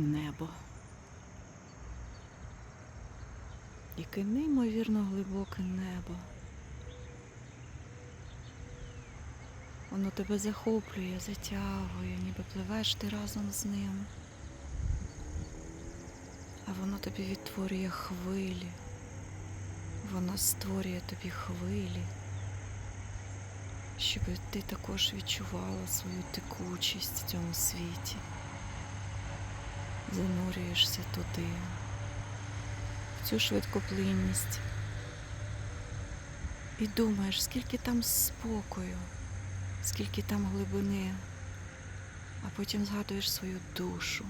небо. Яке неймовірно глибоке небо. Воно тебе захоплює, затягує, ніби пливеш ти разом з ним. А воно тобі відтворює хвилі. Воно створює тобі хвилі, щоб ти також відчувала свою текучість в цьому світі. Занурюєшся туди, в цю швидкоплинність. І думаєш, скільки там спокою, скільки там глибини, а потім згадуєш свою душу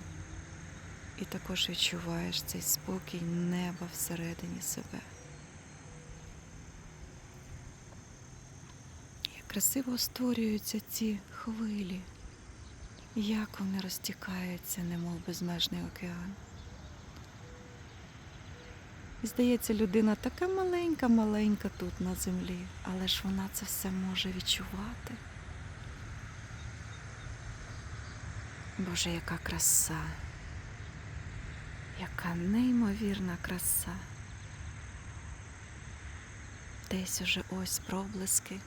і також відчуваєш цей спокій неба всередині себе. Як красиво створюються ці хвилі, як вони розтікаються, немов безмежний океан. І здається, людина така маленька-маленька тут на землі, але ж вона це все може відчувати. Боже, яка краса, яка неймовірна краса. Десь уже ось проблиски.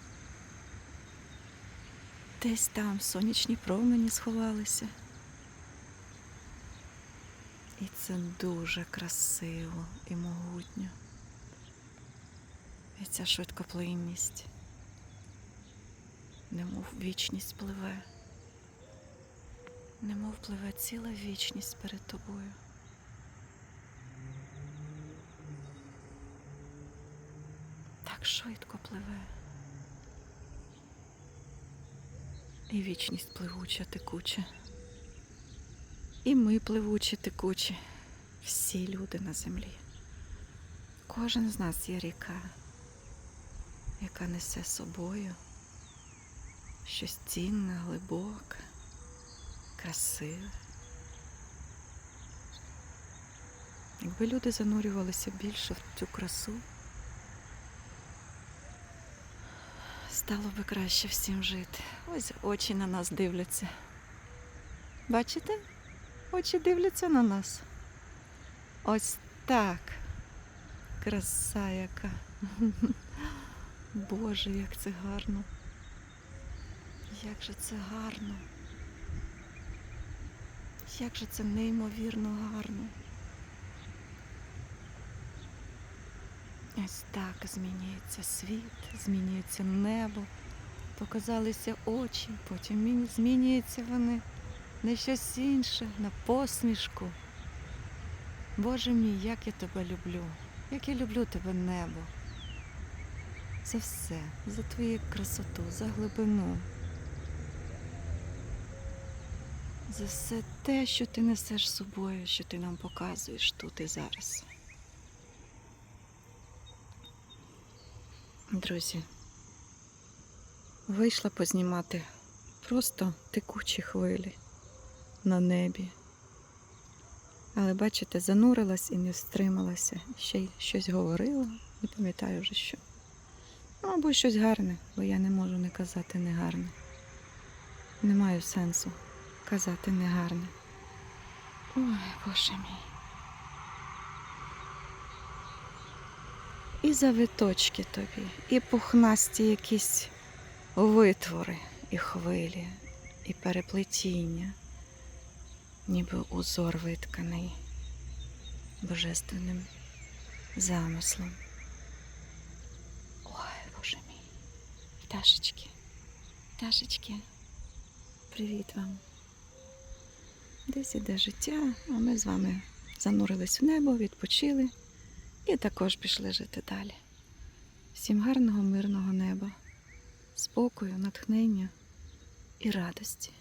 Десь там сонячні промені сховалися. І це дуже красиво і могутньо. І ця швидкоплинність, немов вічність пливе, немов пливе ціла вічність перед тобою. Так швидко пливе. І вічність пливуча, текуча. І ми пливучі, текучі, всі люди на землі. Кожен з нас є ріка, яка несе собою щось цінне, глибоке, красиве. Якби люди занурювалися більше в цю красу, стало би краще всім жити. Ось очі на нас дивляться. Бачите? Очі дивляться на нас. Ось так. Краса яка. Боже, як це гарно. Як же це гарно. Як же це неймовірно гарно. Ось так змінюється світ, змінюється небо, показалися очі, потім змінюються вони на щось інше, на посмішку. Боже мій, як я тебе люблю, як я люблю тебе небо. За все, за твою красоту, за глибину. За все те, що ти несеш з собою, що ти нам показуєш тут і зараз. Друзі, вийшла познімати просто текучі хвилі на небі. Але бачите, занурилась і не стрималася. Ще й щось говорила, не пам'ятаю вже що. Ну, або щось гарне, бо я не можу не казати негарне. Не маю сенсу казати негарне. Ой, боже мій. І завиточки тобі, і пухнасті якісь витвори, і хвилі, і переплетіння ніби узор витканий божественним замислом. Ой, боже мій. Пташечки, пташечки, привіт вам. Десь іде життя, а ми з вами занурились в небо, відпочили і також пішли жити далі. Всім гарного, мирного неба, спокою, натхнення і радості.